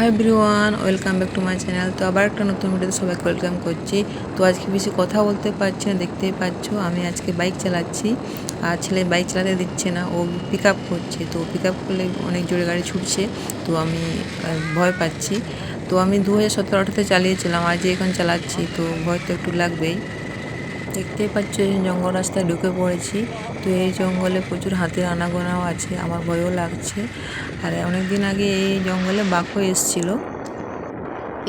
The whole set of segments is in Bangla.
Hi everyone welcome back to my channel তো আবার একটা নতুন ভিডিওতে সবাইকে ওয়েলকাম করছি। তো আজকে বেশি কথা বলতে পারছি না, দেখতেই পাচ্ছ, আমি আজকে বাইক চালাচ্ছি। আর ছেলে বাইক চালাতে দিচ্ছে না, ও পিক আপ করছে। তো পিক আপ করলে অনেক জোরে গাড়ি ছুটছে, তো আমি ভয় পাচ্ছি। তো আমি দু হাজার সতেরো আঠারোতে চালিয়েছিলাম আজ এখন চালাচ্ছি, তো ভয় তো একটু লাগবেই। দেখতেই পাচ্ছ এই জঙ্গল রাস্তায় ঢুকে পড়েছি। তো এই জঙ্গলে প্রচুর হাতির আনাগোনাও আছে, আমার ভয়ও লাগছে। আর অনেক দিন আগে এই জঙ্গলে বাঘও এসেছিল।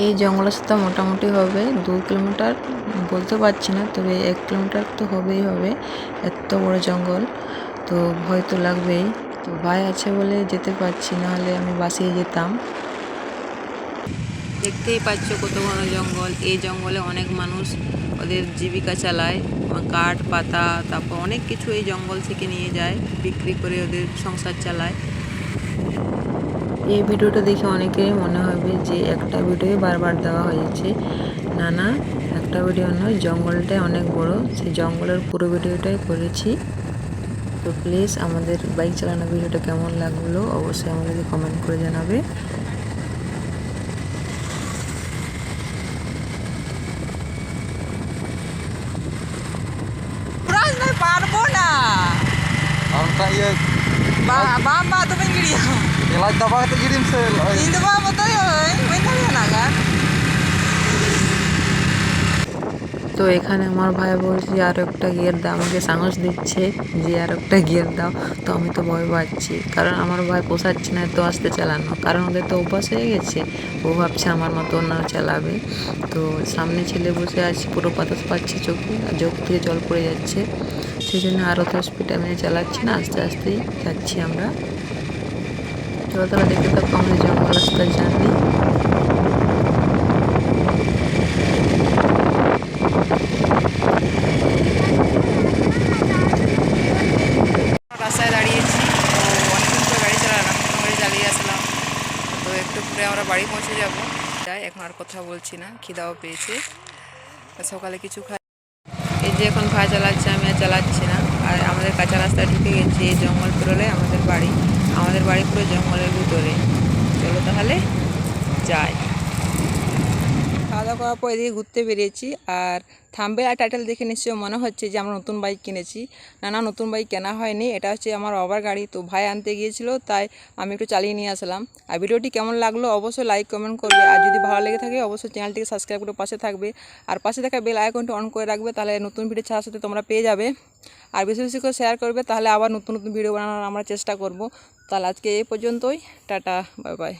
এই জঙ্গল রাস্তা মোটামুটি হবে দু কিলোমিটার, বলতে পারছি না, তবে এক কিলোমিটার তো হবেই হবে। এত বড় জঙ্গল, তো ভয় তো লাগবেই। তো ভাই আছে বলে যেতে পারছি, নাহলে আমি বাসিয়ে যেতাম। দেখতেই পাচ্ছ কত ঘন জঙ্গল। এই জঙ্গলে অনেক মানুষ ওদের জীবিকা চালায়, কাঠ, পাতা, তারপর অনেক কিছু এই জঙ্গল থেকে নিয়ে যায়, বিক্রি করে ওদের সংসার চালায়। এই ভিডিওটা দেখে অনেকেরই মনে হবে যে একটা ভিডিও বারবার দেওয়া হয়েছে। না না, একটা ভিডিও নয়, জঙ্গলটাই অনেক বড়। সেই জঙ্গলের পুরো ভিডিওটাই করেছি। তো প্লিজ আমাদের বাইক চালানো ভিডিওটা কেমন লাগল অবশ্যই আমাদেরকে কমেন্ট করে জানাবে Kurang na parbo na. Kaya Ba ba ba giri. da ba ta girim se Hindi ba na ga. তো এখানে আমার ভাই বলছে আর একটা গিয়ার দাও। আমাকে সাহস দিচ্ছে যে আর একটা গিয়ার দাও। তো আমি তো ভয় পাচ্ছি। কারণ আমার ভাই পোষাচ্ছে না এত আসতে চালানো। কারণ ওদের তো অভ্যাস হয়ে গেছে। ও ভাবছে আমার মতো না চালাবে। তো সামনে ছেলে বসে আছে পুরো পাতাস পাচ্ছে চোখে আর চোখ থেকে জল পড়ে যাচ্ছে। সেই জন্য আর অত স্পিড আমি চালাচ্ছি না, আস্তে আস্তেই যাচ্ছি আমরা। চলো তারা দেখতে থাকো আমাদের জঙ্গল রাস্তার জার্নি দাঁড়িয়েছি, তো গাড়ি গাড়ি চালিয়ে আসলাম। তো একটু আমরা বাড়ি পৌঁছে যাব। যাই, এখন আর কথা বলছি না, খিদাও পেয়েছে। সকালে কিছু খাই যে এখন ভাই চালাচ্ছে আমি আর চালাচ্ছি না। আর আমাদের কাঁচা রাস্তা ঢুকে গেছি এই জঙ্গল পেরোলে, আমাদের বাড়ি। আমাদের বাড়ি পুরো জঙ্গলের ভিতরে। চলো তাহলে, যাই। খাওয়া করার পর এদিকে ঘুরতে বেরিয়েছি আর থাম্বেল আর টাইটেল দেখে নিশ্চয়ই মনে হচ্ছে যে আমরা নতুন বাইক কিনেছি। না না, নতুন বাইক কেনা হয়নি। এটা হচ্ছে আমার বাবার গাড়ি, তো ভাই আনতে গিয়েছিল, তাই আমি একটু চালিয়ে নিয়ে আসলাম। আর ভিডিওটি কেমন লাগল অবশ্যই লাইক কমেন্ট করবে। আর যদি ভালো লেগে থাকে, অবশ্যই চ্যানেলটিকে সাবস্ক্রাইব করে পাশে থাকবে। আর পাশে থাকা বেল আইকনটি অন করে রাখবে, তাহলে নতুন ভিডিও ছাড়ার সাথে তোমরা পেয়ে যাবে। আর বেশি বেশি করে শেয়ার করবে, তাহলে আবার নতুন নতুন ভিডিও বানানোর আমরা চেষ্টা করব। তাহলে আজকে এই পর্যন্তই। Tata bye bye